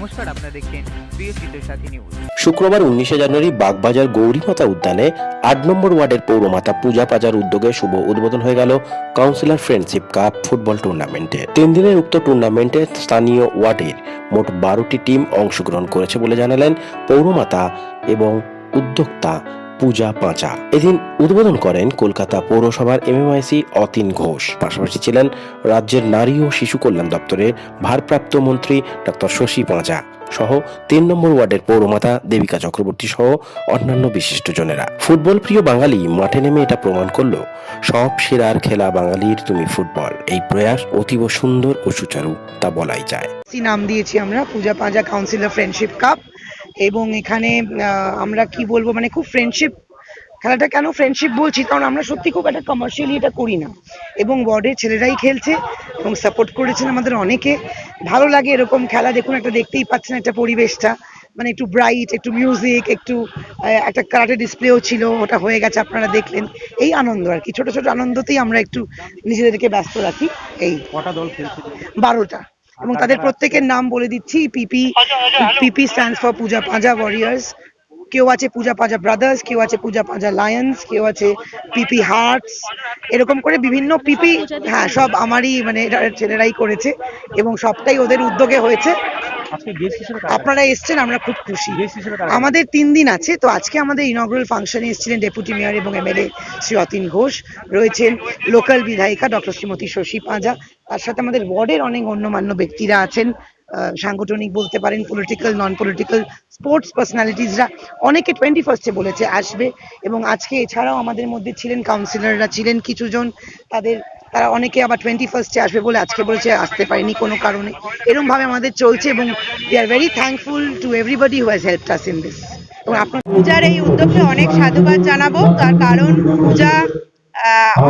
আপনারা দেখছেন প্রিয় চিত্রসাথী নিউজ শুক্রবার উনিশে জানুয়ারি বাগবাজার গৌরীমাতা উদ্যানে আট নম্বর ওয়ার্ডের পৌরমাতা পূজা পাজার উদ্যোগে শুভ উদ্বোধন হয়ে গেল কাউন্সিলর ফ্রেন্ডশিপ কাপ ফুটবল টুর্নামেন্টে তিন দিনের উক্ত টুর্নামেন্টে স্থানীয় ওয়ার্ডের মোট বারোটি টিম অংশগ্রহণ করেছে বলে জানালেন পৌরমাতা এবং উদ্যোক্তা পূজা পাঁচা। এদিন উদ্বোধন করেন কলকাতা পৌরসভার এমএমআইসি অতীন ঘোষ। পাশাপাশি ছিলেন রাজ্যের নারী ও শিশু কল্যাণ দপ্তরের ভারপ্রাপ্ত মন্ত্রী ডক্টর শশী পাঁচা সহ তিন নম্বর ওয়ার্ডের পৌরমাতা দেবিকা চক্রবর্তী সহ অন্যান্য বিশিষ্টজনেরা ফুটবল প্রিয় বাঙালি মাঠে নেমে এটা প্রমাণ করল, সব সেরার খেলা বাঙালির তুমি ফুটবল। এই প্রয়াস অতীব সুন্দর ও সুচারু তা বলাই যায়। নাম দিয়েছি আমরা, Puja Panja councillor friendship cup এবং এখানে আহ, আমরা কি বলব মানে খুব ফ্রেন্ডশিপ খেলাটা কেন ফ্রেন্ডশিপ বলছি? কারণ আমরা সত্যি খুব একটা কমার্শিয়ালি এটা করি না। এবং ওয়ার্ডের ছেলেরাই খেলছে এবং সাপোর্ট করেছেন আমাদের অনেকে। ভালো লাগে এরকম খেলা দেখুন একটা দেখতেই পাচ্ছেন একটা পরিবেশটা। মানে একটু ব্রাইট একটু মিউজিক একটু একটা কারাটে ডিসপ্লেও ছিল ওটা হয়ে গেছে আপনারা দেখলেন। এই আনন্দ আর কি ছোট ছোট আনন্দতেই আমরা একটু নিজেদেরকে ব্যস্ত রাখি। এই। কটা দল খেলছে? বারোটা। এবং তাদের প্রত্যেকের নাম বলে দিচ্ছি P P P P stands for Puja Panja warriors কেউ আছে পূজা পাঁজা ব্রাদার্স কেউ আছে পূজা পাঁজা লায়ন্স কেউ আছে পিপি হার্টস এরকম করে বিভিন্ন পিপি হ্যাঁ সব আমারই মানে ছেলেরাই করেছে এবং সবটাই ওদের উদ্যোগে হয়েছে। আপনারা এসছেন আমরা খুব খুশি। আমাদের তিন দিন আছে তো আজকে আমাদের ইনগ্রাল ফাংশনে এসেছিলেন ডেপুটি মেয়র এবং এমএলএ শ্রী অতীন ঘোষ রয়েছেন লোকাল বিধায়িকা ডক্টর শ্রীমতী শশী পাঁজা তার সাথে আমাদের ওয়ার্ডের অনেক অন্যমান্য ব্যক্তিরা আছেন সাংগঠনিক বলতে পারেন পলিটিক্যাল নন পলিটিক্যাল স্পোর্টস পার্সোনালিটিসরা অনেকে টোয়েন্টি ফার্স্টে বলেছে আসবে এবং আজকে এছাড়াও আমাদের মধ্যে ছিলেন কাউন্সিলররা ছিলেন কিছুজন তাদের তারা অনেকে আবার টোয়েন্টি ফার্স্টে আসবে বলে আজকে বলেছে, আসতে পারেনি কোনো কারণে। এরম ভাবে আমাদের চলছে এবং we are very thankful to everybody who has helped us in this এবং আপনার পূজার এই উদ্যোগকে অনেক সাধুবাদ জানাব, তার কারণ পূজা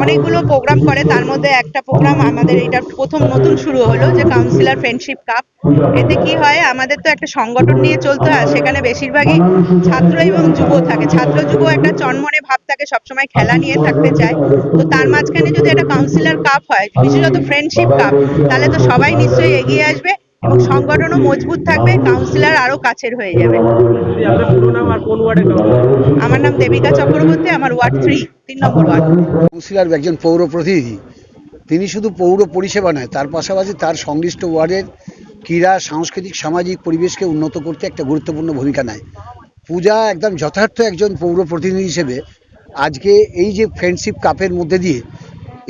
অনেকগুলো প্রোগ্রাম করে। তার মধ্যে একটা প্রোগ্রাম আমাদের এটা প্রথম নতুন শুরু হলো, যে কাউন্সিলর ফ্রেন্ডশিপ কাপ এতে কি হয়, আমাদের তো একটা সংগঠন নিয়ে চলতে হয় সেখানে বেশিরভাগই ছাত্র এবং যুব থাকে। ছাত্র যুব একটা চনমনে ভাব থাকে, সবসময় খেলা নিয়ে থাকতে চায়। তো তার মাঝখানে যদি একটা কাউন্সিলর কাপ হয়, বিশেষত ফ্রেন্ডশিপ কাপ তাহলে তো সবাই নিশ্চয়ই এগিয়ে আসবে। এবং সংগঠনও মজবুত থাকবে কাউন্সিলর আরও কাছের হয়ে যাবে। আমার নাম দেবিকা চক্রবর্তী, আমার ওয়ার্ড থ্রি তিন নম্বর ওয়ার্ড। কাউন্সিলর একজন পৌর প্রতিনিধি। তিনি শুধু পৌর পরিষেবা নয়, তার পাশাপাশি তার সংশ্লিষ্ট ওয়ার্ডের ক্রীড়া, সাংস্কৃতিক, সামাজিক পরিবেশকে উন্নত করতে একটা গুরুত্বপূর্ণ ভূমিকা নেয়। পূজা একদম যথার্থ একজন পৌর প্রতিনিধি হিসেবে আজকে এই যে ফ্রেন্ডশিপ কাপের মধ্যে দিয়ে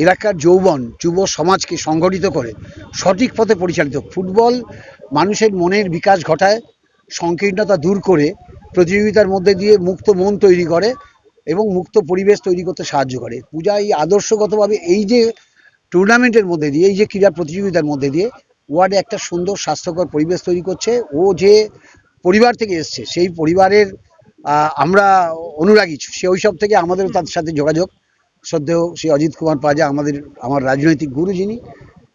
এলাকার যৌবন, যুব সমাজকে সংগঠিত করে সঠিক পথে পরিচালিত। ফুটবল মানুষের মনের বিকাশ ঘটায়, সংকীর্ণতা দূর করে, প্রতিযোগিতার মধ্যে দিয়ে মুক্ত মন তৈরি করে এবং মুক্ত পরিবেশ তৈরি করতে সাহায্য করে। পূজা এই আদর্শগতভাবে এই যে টুর্নামেন্টের মধ্যে দিয়ে, এই যে ক্রীড়া প্রতিযোগিতার মধ্যে দিয়ে ওয়ার্ডে একটা সুন্দর স্বাস্থ্যকর পরিবেশ তৈরি করছে। ও যে পরিবার থেকে এসছে, সেই পরিবারের আমরা অনুরাগী। সে ওইসব থেকে আমাদেরও তার সাথে যোগাযোগ। সদ্যেও শ্রী অজিত কুমার পাজা আমাদের, আমার রাজনৈতিক গুরু যিনি,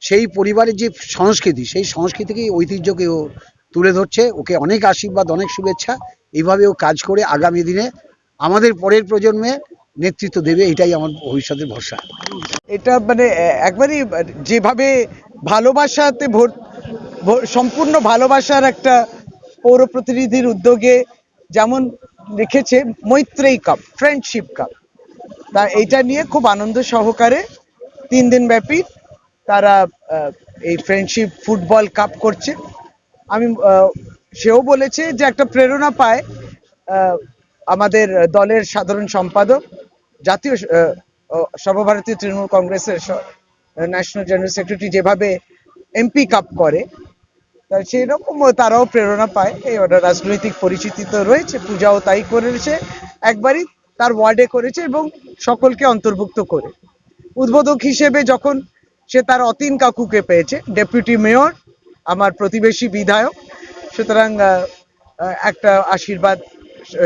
সেই পরিবারের যে সংস্কৃতি, সেই সংস্কৃতিকে ঐতিহ্যকে ও তুলে ধরছে। ওকে অনেক আশীর্বাদ, অনেক শুভেচ্ছা। এইভাবে ও কাজ করে আগামী দিনে আমাদের পরের প্রজন্মে নেতৃত্ব দেবে, এটাই আমার ভবিষ্যতের ভরসা। এটা মানে একবারই যেভাবে ভালোবাসাতে ভোট সম্পূর্ণ ভালোবাসার একটা পৌর প্রতিনিধির উদ্যোগে যেমন লিখেছে মৈত্রেয়ী কাপ ফ্রেন্ডশিপ কাপ তা এইটা নিয়ে খুব আনন্দ সহকারে তিন দিন ব্যাপী তারা এই ফ্রেন্ডশিপ ফুটবল কাপ করছে। আমি সেও বলেছে যে একটা প্রেরণা পায় আমাদের দলের সাধারণ সম্পাদক, জাতীয় সর্বভারতীয় তৃণমূল কংগ্রেসের ন্যাশনাল জেনারেল সেক্রেটারি যেভাবে এমপি কাপ করে, তা সেই রকম তারাও প্রেরণা পায়। এই রাজনৈতিক পরিচিতি তো রয়েছে, পূজাও তাই করেছে। একবারই তার ওয়ার্ডে করেছে এবং সকলকে অন্তর্ভুক্ত করে। উদ্বোধক হিসেবে যখন সে তার অতীন কাকুকে পেয়েছে, ডেপুটি মেয়র, আমার প্রতিবেশী বিধায়ক, সুতরাং একটা আশীর্বাদ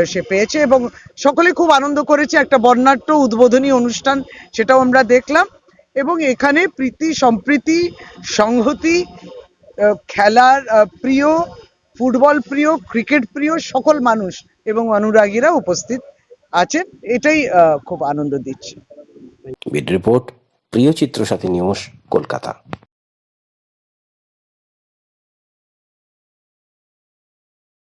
সে- পেয়েছে এবং সকলে খুব আনন্দ করেছে। একটা বর্ণাঢ্য উদ্বোধনী অনুষ্ঠান সেটাও আমরা দেখলাম এবং এখানে প্রীতি, সম্প্রীতি, সংহতি খেলার প্রিয়, ফুটবল প্রিয়, ক্রিকেট প্রিয় সকল মানুষ এবং অনুরাগীরা উপস্থিত। আছেন এটাই খুব আনন্দ দিচ্ছে। রিপোর্ট প্রিয় চিত্র চিত্রসাথী নিউজ কলকাতা